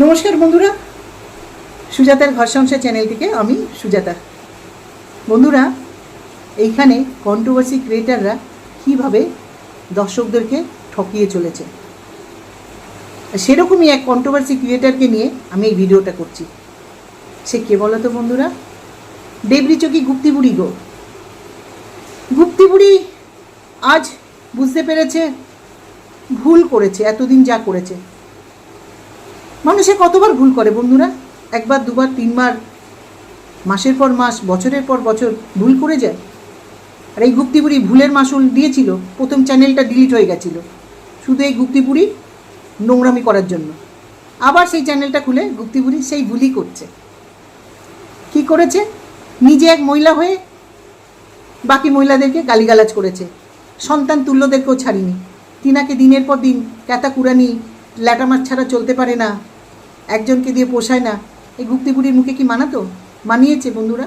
নমস্কার বন্ধুরা। সুজাতার ঘর সংসার চ্যানেল থেকে আমি সুজাতা। বন্ধুরা, এইখানে কন্ট্রোভার্সি ক্রিয়েটাররা কীভাবে দর্শকদেরকে ঠকিয়ে চলেছে? সেরকমই এক কন্ট্রোভার্সি ক্রিয়েটারকে নিয়ে আমি এই ভিডিওটা করছি। সে কে বলো তো বন্ধুরা? দেবরি চকি গুপ্তিবুড়ি গো। গুপ্তিবুড়ি আজ বুঝতে পেরেছে, ভুল করেছে, এতদিন যা করেছে। মানুষে কতবার ভুল করে বন্ধুরা? একবার, দুবার, তিনবার, মাসের পর মাস, বছরের পর বছর ভুল করে যায়। আর এই গুপ্তিপুরি ভুলের মাসুল দিয়েছিল, প্রথম চ্যানেলটা ডিলিট হয়ে গেছিল। শুধু এই গুপ্তিপুরি নোংরামি করার জন্য। আবার সেই চ্যানেলটা খুলে গুপ্তিপুরি সেই ভুলই করছে। কি করেছে? নিজে এক মহিলা হয়ে বাকি মহিলাদেরকে গালিগালাজ করেছে। সন্তান তুল্যদেরকেও ছাড়িনি। তিনাকে দিনের পর দিন ক্যাতা কুড়ানি ল্যাটা মাছ ছাড়া চলতে পারে না। একজনকে দিয়ে পোষায় না। এই গুপ্তিগুড়ির মুখে কি মানাতো? মানিয়েছে বন্ধুরা।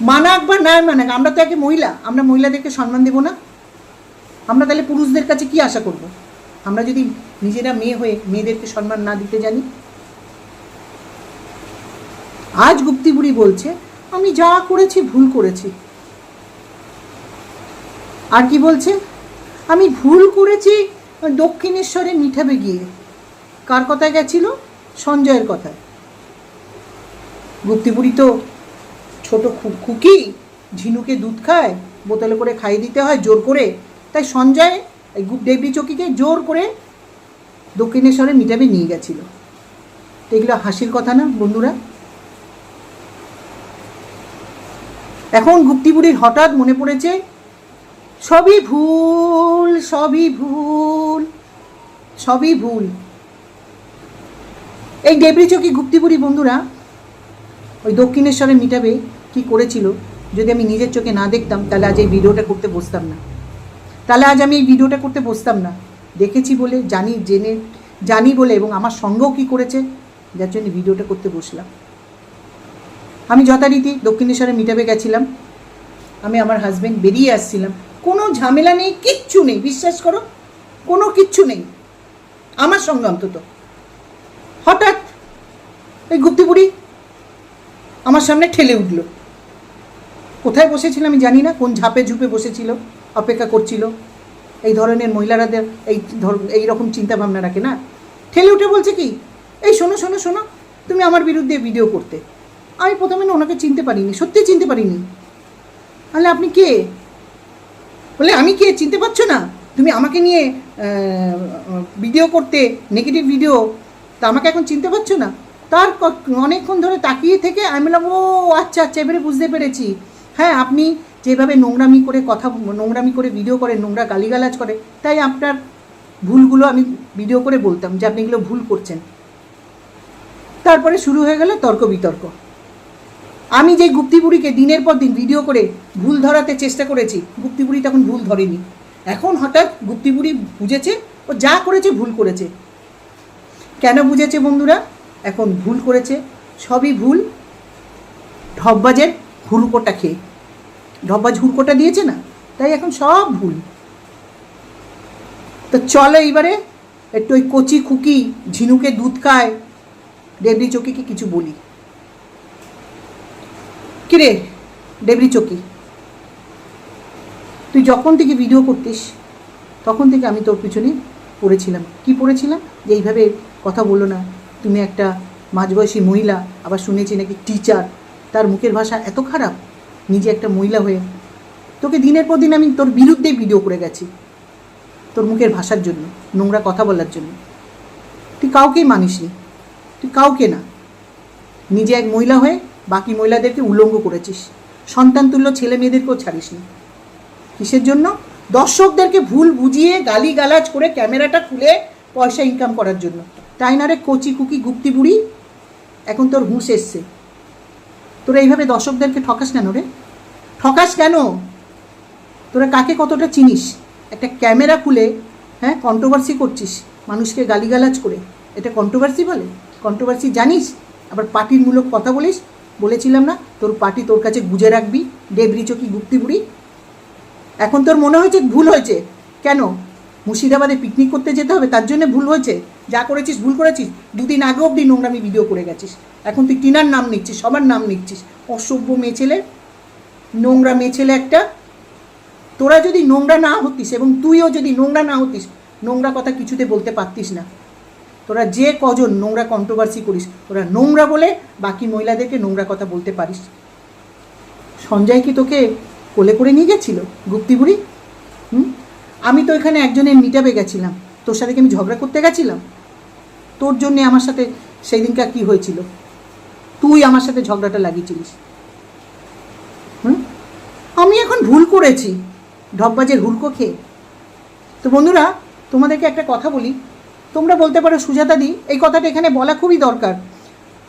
মানাক বা না মানাক আমরা তো একে মহিলা। আমরা মহিলাদেরকে সম্মান দেবো না। আমরা তাহলে পুরুষদের কাছে কি আশা করব? আমরা যদি নিজেরা মেয়ে হয়ে মেয়েদেরকে সম্মান না দিতে জানি? আজ গুপ্তিগুড়ি বলছে, আমি যা করেছি ভুল করেছি। আর কি বলছে? আমি ভুল করেছি দক্ষিণেশ্বরে মিঠাবে গিয়ে। কার কথায় গেছিল? সঞ্জয়ের কথায়। গুপ্তিপুরি তো ছোট খুকি, ঝিনুকে দুধ খায়, বোতলে করে খাইয়ে দিতে হয়, জোর করে। তাই সঞ্জয় এই গুপ দেবী চকিকে জোর করে দক্ষিণেশ্বরে মিটাবে নিয়ে গেছিল। এগুলো হাসির কথা না, বন্ধুরা? এখন গুপ্তিপুরীর হঠাৎ মনে পড়েছে, সবই ভুল সবই ভুল সবই ভুল। এই ডেবরি চকি গুপ্তিপুরি বন্ধুরা, ওই দক্ষিণেশ্বরে মিটাবে কি করেছিল, যদি আমি নিজের চোখে না দেখতাম, তাহলে আজ এই ভিডিওটা করতে বসতাম না। তাহলে আজ আমি এই ভিডিওটা করতে বসতাম না। দেখেছি বলে, জানি, জেনে, জানি বলে, এবং আমার সঙ্গেও কি করেছে, যার জন্য ভিডিওটা করতে বসলাম। আমি যথারীতি দক্ষিণেশ্বরে মিটাবে গেছিলাম। আমি আমার হাজব্যান্ড বেরিয়ে আসছিলাম। কোনো ঝামেলা নেই, কিচ্ছু নেই, বিশ্বাস করো, কোনো কিচ্ছু নেই। আমার সঙ্গে অন্তত। এই গুপ্তিপুরি আমার সামনে ঠেলে উঠল। কোথায় বসেছিল আমি জানি না, কোন ঝাপে ঝুপে বসেছিল, অপেক্ষা করছিল। এই ধরনের মহিলারাদের, এই ধর, এই রকম চিন্তা ভাবনা রাখে না। ঠেলে উঠে বলছে কি, এই শোনো শোনো শোনো, তুমি আমার বিরুদ্ধে ভিডিও করতে। আমি প্রথমে না ওনাকে চিনতে পারিনি, সত্যি চিনতে পারিনি। তাহলে আপনি কে? বলে, আমি কে? চিনতে পারছ না? তুমি আমাকে নিয়ে ভিডিও করতে, নেগেটিভ ভিডিও, তা আমাকে এখন চিনতে পারছ না? তার অনেকক্ষণ ধরে তাকিয়ে থেকে আমি বললাম, ও আচ্ছা আচ্ছা এবারে বুঝতে পেরেছি। হ্যাঁ আপনি যেভাবে নোংরামি করে কথা নোংরামি করে ভিডিও করেন নোংরা গালিগালাজ করে, তাই আপনার ভুলগুলো আমি ভিডিও করে বলতাম যে আপনি এগুলো ভুল করছেন। তারপরে শুরু হয়ে গেল তর্ক বিতর্ক। আমি যে গুপ্তিপুরীকে দিনের পর দিন ভিডিও করে ভুল ধরাতে চেষ্টা করেছি গুপ্তিপুরী তখন ভুল ধরেনি। এখন হঠাৎ গুপ্তিপুরী বুঝেছে ও যা করেছে ভুল করেছে। কেন বুঝেছে বন্ধুরা? এখন ভুল করেছে, সবই ভুল। ঢব্বাজের হুড়কোটা খেয়ে। ঢব্বাজ হুড়কোটা দিয়েছে না? তাই এখন সব ভুল। তো চলো এইবারে একটু ওই কচি খুকি ঝিনুকে দুধ খায়। ডেবরি চকিকে কিছু বলি। কিরে ডেবরি চকি? তুই যখন থেকে ভিডিও করতিস, তখন থেকে আমি তোর পিছনে পড়েছিলাম। কি পড়েছিলাম? যে এইভাবে কথা বলল না। তুমি একটা মাঝবয়সী মহিলা, আবার শুনেছি নাকি টিচার তার মুখের ভাষা এত খারাপ, নিজে একটা মহিলা হয়ে। তোকে দিনের পর দিন আমি তোর বিরুদ্ধেই ভিডিও করে গেছি, তোর মুখের ভাষার জন্য, নোংরা কথা বলার জন্য। তুই কাউকেই মানিসনি তুই কাউকে না। নিজে এক মহিলা হয়ে বাকি মহিলাদেরকে উলঙ্গ করেছিস, সন্তান তুল্য ছেলে মেয়েদেরকেও ছাড়িসনি কিসের জন্য? দর্শকদেরকে ভুল বুঝিয়ে গালি গালাজ করে ক্যামেরাটা খুলে পয়সা ইনকাম করার জন্য। তাই না রে কচি কুকি, গুপ্তি বুড়ি, এখন তোর হুঁশ এসছে। তোরা এইভাবে দর্শকদেরকে ঠকাস কেন রে? ঠকাস কেন? তোরা কাকে কতটা চিনিস? একটা ক্যামেরা খুলে হ্যাঁ কন্ট্রোভার্সি করছিস, মানুষকে গালিগালাজ করে। এটা কন্ট্রোভার্সি বলে? কন্ট্রোভার্সি জানিস? আবার পার্টির মূলক কথা বলিস? বলেছিলাম না, তোর পার্টি তোর কাছে গুজে রাখবি, ডেবরি চকি গুপ্তি বুড়ি? এখন তোর মনে হয়েছে, ভুল হয়েছে। কেন? মুর্শিদাবাদে পিকনিক করতে যেতে হবে, তার জন্য ভুল হয়েছে? যা করেছিস, ভুল করেছিস, দুদিন আগে অবধি নোংরামি ভিডিও করে গেছিস। এখন তুই টিনার নাম নিচ্ছিস, সবার নাম নিচ্ছিস। অসভ্য মেয়ে ছেলে, নোংরা মেয়ে ছেলে একটা। তোরা যদি নোংরা না হতিস এবং তুইও যদি নোংরা না হতিস, নোংরা কথা কিছুতে বলতে পারতিস না। তোরা যে কজন নোংরা কন্ট্রোভার্সি করিস, তোরা নোংরা বলে বাকি মহিলাদেরকে নোংরা কথা বলতে পারিস। সঞ্জয় কি তোকে কোলে করে নিয়ে গেছিল গুপ্তিবুড়ি হুম? আমি তো এখানে একজনের মিটাবে গেছিলাম। তোর সাথে কি আমি ঝগড়া করতে গেছিলাম? তোর জন্যে আমার সাথে সেই দিনকার কী হয়েছিল? তুই আমার সাথে ঝগড়াটা লাগিয়েছিলিস। হুম? আমি এখন ভুল করেছি। ঢপবাজের হুলকো খেয়ে। তো বন্ধুরা, তোমাদেরকে একটা কথা বলি। তোমরা বলতে পারো সুজাতাদি এই কথাটা এখানে বলা খুবই দরকার।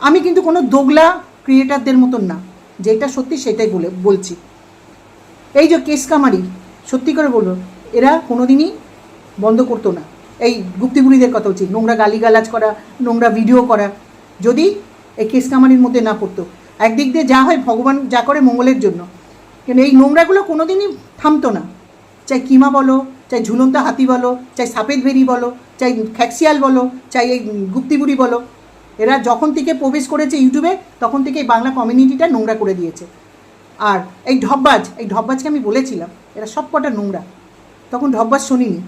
আমি কিন্তু কোনো দোগলা ক্রিয়েটারদের মতন না। যেটা সত্যি সেটাই বলে, বলছি। এই যে কেস কামারি, সত্যি করে বলব, এরা কোনোদিনই বন্ধ করতো না। এই গুপ্তিগুড়িদের কথা উচিত নোংরা গালিগালাজ করা, নোংরা ভিডিও করা, যদি এই কেস কামারির মধ্যে না পড়তো। একদিক দিয়ে যা হয় ভগবান যা করে মঙ্গলের জন্য। কিন্তু এই নোংরাগুলো কোনোদিনই থামতো না। চাই কিমা বলো, চাই ঝুলন্ত হাতি বলো, চাই সাপেদ ভেরি বলো, চাই খ্যাক্সিয়াল বলো, চাই এই গুপ্তিগুড়ি বলো। এরা যখন থেকে প্রবেশ করেছে ইউটিউবে তখন থেকে এই বাংলা কমিউনিটিটা নোংরা করে দিয়েছে। আর এই ঢব্বাজ, এই ঢব্বাজকে আমি বলেছিলাম, এরা সব কটা নোংরা। তখন ঢব্বাজ শুনিনি।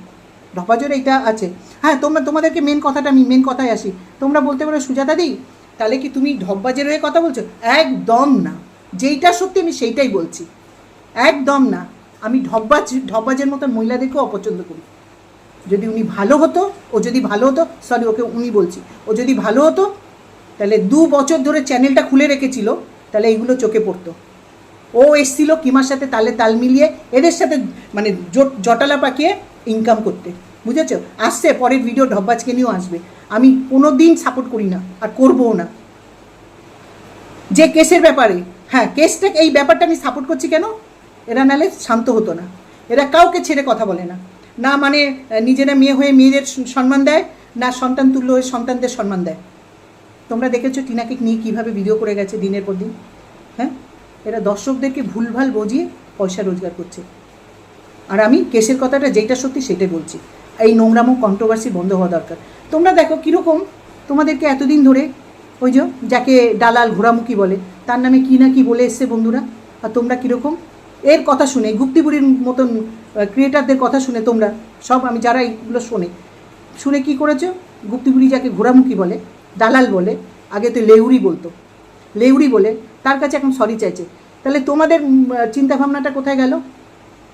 ঢব্বাজের এইটা আছে। হ্যাঁ তোমরা, তোমাদেরকে মেন কথাটা আমি মেন কথায় আসি। তোমরা বলতে পারো, সুজাতা দি, তাহলে কি তুমি ঢব্বাজের হয়ে কথা বলছো? একদম না। যেইটা সত্যি আমি সেইটাই বলছি। একদম না। আমি ঢব্বাজ ঢব্বাজের মতো মহিলাদেরকেও অপছন্দ করি। যদি উনি ভালো হতো, ও যদি ভালো হতো সরি ওকে উনি বলছি। ও যদি ভালো হতো, তাহলে দু বছর ধরে চ্যানেলটা খুলে রেখেছিল, তাহলে এইগুলো চোখে পড়তো। ও এসছিল কিমার সাথে তালে তাল মিলিয়ে, এদের সাথে মানে জট- জটালা পাকিয়ে ইনকাম করতে। বুঝেছ? আসছে, পরের ভিডিও ঢব্বাজকে নিয়েও আসবে। আমি কোনো দিন সাপোর্ট করি না, আর করবও না। যে কেসের ব্যাপারে। হ্যাঁ কেসটা এই ব্যাপারটা আমি সাপোর্ট করছি কেন? এরা নালে শান্ত হতো না। এরা কাউকে ছেড়ে কথা বলে না। না মানে নিজেরা মেয়ে হয়ে মেয়েদের সম্মান দেয়, না সন্তান তুল্য হয়ে সন্তানদের সম্মান দেয়। তোমরা দেখেছ টিনাকে নিয়ে কীভাবে ভিডিও করে গেছে দিনের পর দিন? হ্যাঁ? এরা দর্শকদেরকে ভুলভাল বুঝিয়ে পয়সা রোজগার করছে। আর আমি কেসের কথাটা যেটা সত্যি সেটাই বলছি। এই নোংরামো কন্ট্রোভার্সি বন্ধ হওয়া দরকার। তোমরা দেখো কীরকম তোমাদেরকে এতদিন ধরে ওই যে যাকে দালাল ঘোরামুখী বলে, তার নামে কী না কী বলে এসছে বন্ধুরা? আর তোমরা কীরকম? এর কথা শুনে গুপ্তিবুড়ির মতন ক্রিয়েটারদের কথা শুনে তোমরা, সব আমি যারা এইগুলো শোনে, শুনে কি করেছ? গুপ্তিবুড়ি যাকে ঘোরামুখী বলে, দালাল বলে, আগে তো লেউরি বলতো। লেউরি বলে, তার কাছে এখন সরি চাইছে। তাহলে তোমাদের চিন্তা ভাবনাটা কোথায় গেল?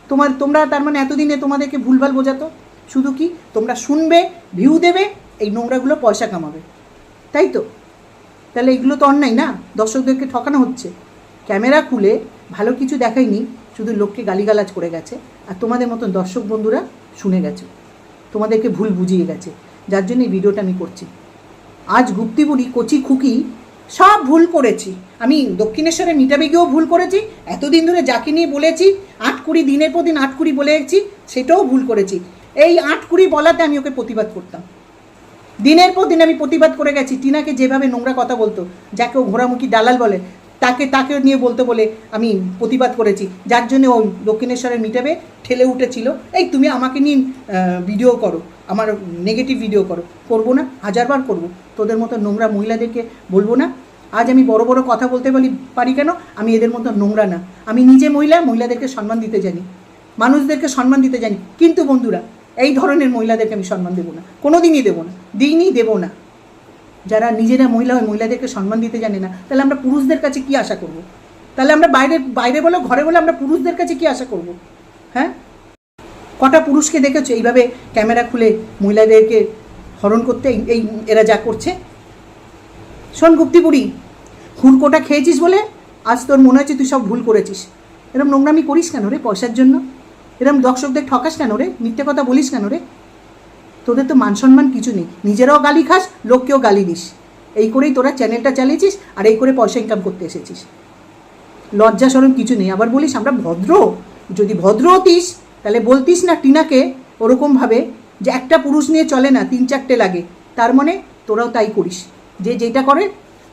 তোমার, তোমরা তার মানে এতদিনে তোমাদেরকে ভুলভাল বোঝাতো? শুধু কি? তোমরা শুনবে ভিউ দেবে, এই নোংরাগুলো পয়সা কামাবে। তাই তো? তাহলে এগুলো তো অন্যায় না? দর্শকদেরকে ঠকানো হচ্ছে। ক্যামেরা খুলে ভালো কিছু দেখায়নি, শুধু লোককে গালিগালাজ করে গেছে। আর তোমাদের মতন দর্শক বন্ধুরা শুনে গেছে। তোমাদেরকে ভুল বুঝিয়ে গেছে। যার জন্য এই ভিডিওটা আমি করছি। আজ গুপ্তিবুড়ি কচি খুকি সব ভুল করেছি। আমি দক্ষিণেশ্বরে মিটাবে গিয়েও ভুল করেছি, এতদিন ধরে যাকে নিয়ে বলেছি আট কুড়ি দিনের পর দিন আট কুড়ি বলেছি, সেটাও ভুল করেছি। এই আট কুড়ি বলাতে আমি ওকে প্রতিবাদ করতাম। দিনের পর দিন আমি প্রতিবাদ করে গেছি। টিনাকে যেভাবে নোংরা কথা বলতো, যাকে ও ঘোরামুখী দালাল বলে তাকে তাকে নিয়ে বলতে বলে আমি প্রতিবাদ করেছি। যার জন্য ওই দক্ষিণেশ্বরের মিটাবে ঠেলে উঠেছিল। এই তুমি আমাকে নিয়ে ভিডিও করো, আমার নেগেটিভ ভিডিও করো। করব না, হাজারবার করব। তোদের মতো নোংরা মহিলাদেরকে বলব না। আজ আমি বড় বড় কথা বলতে পারি পারি কেন? আমি এদের মতো নোংরা না। আমি নিজে মহিলা, মহিলাদেরকে সম্মান দিতে জানি। মানুষদেরকে সম্মান দিতে জানি। কিন্তু বন্ধুরা, এই ধরনের মহিলাদেরকে আমি সম্মান দেবো না। কোনো দিনই দেবো না। দিনই দেবো না। যারা নিজেরা মহিলা হয়, মহিলাদেরকে সম্মান দিতে জানে না, তাহলে আমরা পুরুষদের কাছে কি আশা করব? তাহলে আমরা বাইরে বাইরে বলো, ঘরে বলে, আমরা পুরুষদের কাছে কি আশা করব? হ্যাঁ? কটা পুরুষকে দেখেছ এইভাবে ক্যামেরা খুলে মহিলাদেরকে হরণ করতে, এই- এরা যা করছে? শোন গুপ্তিপুরি হুড়কোটা খেয়েছিস বলে? আজ তোর মনে হচ্ছে তুই সব ভুল করেছিস। এরম নোংরামি করিস কেন রে পয়সার জন্য? এরম দর্শকদের ঠকাস কেন রে? মিথ্যে কথা বলিস কেন রে? তোদের তো মান সম্মান কিছু নেই। নিজেরাও গালি খাস, লোককেও গালি দিস। এই করেই তোরা চ্যানেলটা চালিয়েছিস আর এই করে পয়সা ইনকাম করতে এসেছিস। লজ্জা সরম কিছু নেই। আবার বলিস, আমরা ভদ্র? যদি ভদ্র হতিস, তাহলে বলতিস না টিনাকে ওরকমভাবে যে একটা পুরুষ নিয়ে চলে না, তিন চারটে লাগে। তার মানে তোরাও তাই করিস। যে যেটা করে,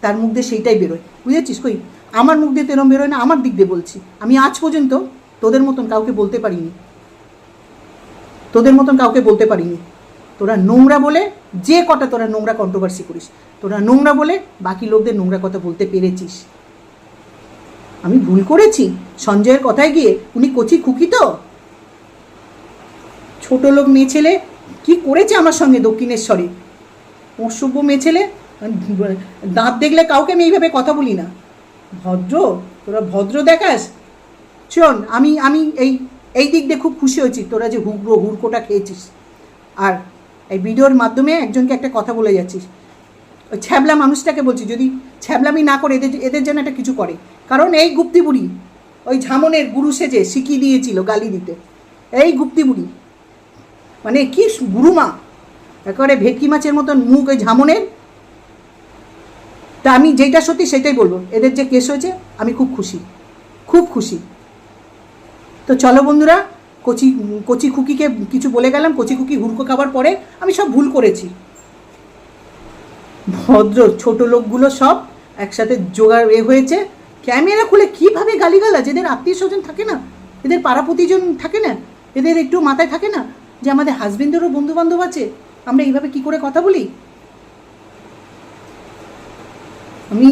তার মুখ দিয়ে সেইটাই বেরোয়। বুঝেছিস কই? আমার মুখ দিয়ে তো এরম বেরোয় না, আমার দিক দিয়ে বলছি। আমি আজ পর্যন্ত তোদের মতন কাউকে বলতে পারিনি। তোদের মতন কাউকে বলতে পারিনি। তোরা নোংরা বলে যে কটা তোরা নোংরা কন্ট্রোভার্সি করিস, তোরা নোংরা বলে বাকি লোকদের নোংরা কথা বলতে পেরেছিস। আমি ভুল করেছি? সঞ্জয়ের কথায় গিয়ে উনি কচি খুকি তো? ছোট লোক মেয়ে ছেলে কি করেছে আমার সঙ্গে দক্ষিণেশ্বরে? অসভ্য মেয়ে ছেলে? দাঁত দেখলে কাউকে আমি এইভাবে কথা বলি না। ভদ্র? তোরা ভদ্র দেখাস? শোন, আমি আমি এই এই দিক দিয়ে খুব খুশি হয়েছি, তোরা যে হুগরো হুড়কোটা খেয়েছিস। আর এই ভিডিওর মাধ্যমে একজনকে একটা কথা বলে যাচ্ছিস। ওই ছ্যাবলা মানুষটাকে বলছি, যদি ছ্যাবলামি না করে এদের এদের যেন একটা কিছু করে। কারণ এই গুপ্তি বুড়ি, ওই ঝামনের গুরু সেজে শিখিয়ে দিয়েছিল গালি দিতে, এই গুপ্তি বুড়ি। মানে কি গুরুমা একেবারে ভেটকি মাছের মতন মুখ ওই ঝামনের। তা আমি যেটা সত্যি সেটাই বলব, এদের যে কেস হয়েছে, আমি খুব খুশি খুব খুশি। তো চলো বন্ধুরা কচি কচি খুকিকে কিছু বলে গেলাম, কচি খুকি হুড়কো খাবার পরে আমি সব ভুল করেছি। ভদ্র ছোট লোকগুলো সব একসাথে জোগাড় এ হয়েছে। ক্যামেরা খুলে কীভাবে গালিগালা যেদের আত্মীয় স্বজন থাকে না? এদের পাড়া প্রতিজন থাকে না? এদের একটু মাথায় থাকে না যে আমাদের হাজবেন্ডেরও বন্ধু বান্ধব আছে? আমরা এইভাবে কি করে কথা বলি? আমি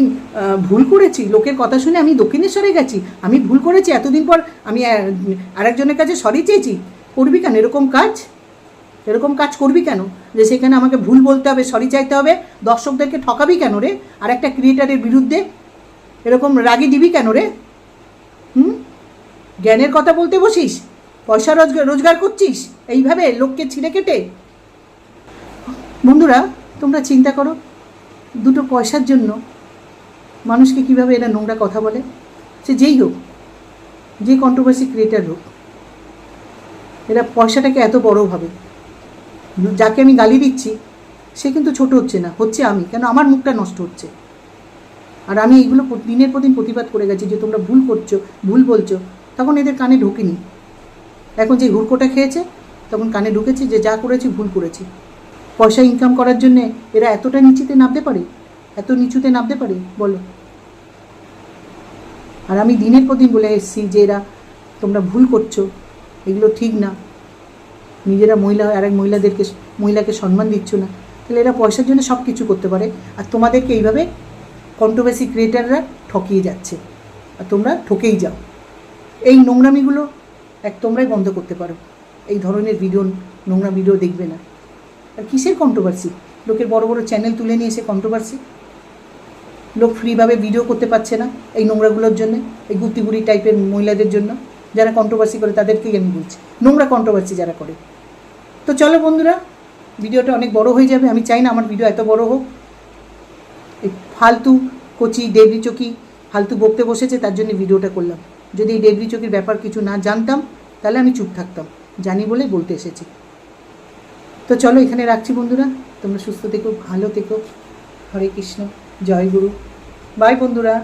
ভুল করেছি। লোকের কথা শুনে আমি দক্ষিণেশ্বরে গেছি। আমি ভুল করেছি। এতদিন পর আমি আরেকজনের কাছে সরি চেয়েছি, করবি কেন? এরকম কাজ? এরকম কাজ করবি কেন? যে সেখানে আমাকে ভুল বলতে হবে সরি চাইতে হবে, দর্শকদেরকে ঠকাবি কেন রে? আর একটা ক্রিয়েটারের বিরুদ্ধে এরকম রাগি দিবি কেন রে? হুম? জ্ঞানের কথা বলতে বসিস? পয়সা রোজগার রোজগার করছিস? এইভাবে লোককে ছিঁড়ে কেটে? বন্ধুরা, তোমরা চিন্তা করো, দুটো পয়সার জন্য মানুষকে কীভাবে এরা নোংরা কথা বলে? সে যেই হোক যে কন্ট্রোভার্সি ক্রিয়েটার হোক, এরা পয়সাটাকে এত বড় ভাবে। যাকে আমি গালি দিচ্ছি, সে কিন্তু ছোট হচ্ছে না, হচ্ছে আমি, কেন আমার মুখটা নষ্ট হচ্ছে। আর আমি এইগুলো দিনের পর দিন প্রতিবাদ করে গেছি যে তোমরা ভুল করছ, ভুল বলছো, তখন এদের কানে ঢোকেনি। এখন যে হুড়কোটা খেয়েছে, তখন কানে ঢুকেছি যে যা করেছি, ভুল করেছি। পয়সা ইনকাম করার জন্যে এরা এতটা নিচুতে নামতে পারে? এত নিচুতে নামতে পারে? বলো। আর আমি দিনের প্রতি বলে এসেছি যে এরা, তোমরা ভুল করছ, এগুলো ঠিক না। নিজেরা মহিলা আর এক মহিলাদেরকে, মহিলাকে সম্মান দিচ্ছ না। তাহলে এরা পয়সার জন্য সব কিছু করতে পারে। আর তোমাদেরকে এইভাবে কন্ট্রোভার্সি ক্রিয়েটাররা ঠকিয়ে যাচ্ছে। আর তোমরা ঠকেই যাও। এই নোংরামিগুলো এক তোমরাই বন্ধ করতে পারো। এই ধরনের ভিডিও নোংরা ভিডিও দেখবে না। আর কিসের কন্ট্রোভার্সি লোকের বড় বড় চ্যানেল তুলে নিয়ে এসে কন্ট্রোভার্সি লোক ফ্রিভাবে ভিডিও করতে পারছে না এই নোংরাগুলোর জন্য, এই গুপ্তিগুড়ি টাইপের মহিলাদের জন্য। যারা কন্ট্রোভার্সি করে তাদেরকেই আমি বলছি, নোংরা কন্ট্রোভার্সি যারা করে। তো চলো বন্ধুরা ভিডিওটা অনেক বড় হয়ে যাবে। আমি চাই না আমার ভিডিও এত বড় হোক। এই ফালতু কচি ডেবরি চকি, ফালতু বকতে বসেছে, তার জন্য ভিডিওটা করলাম। যদি এই ডেবরি চকির ব্যাপার কিছু না জানতাম, তাহলে আমি চুপ থাকতাম। জানি বলেই বলতে এসেছি। তো চলো এখানে রাখছি বন্ধুরা। তোমরা সুস্থ থেকো, ভালো থেকো। হরে কৃষ্ণ। জয় গুরু। বাই বন্ধুরা।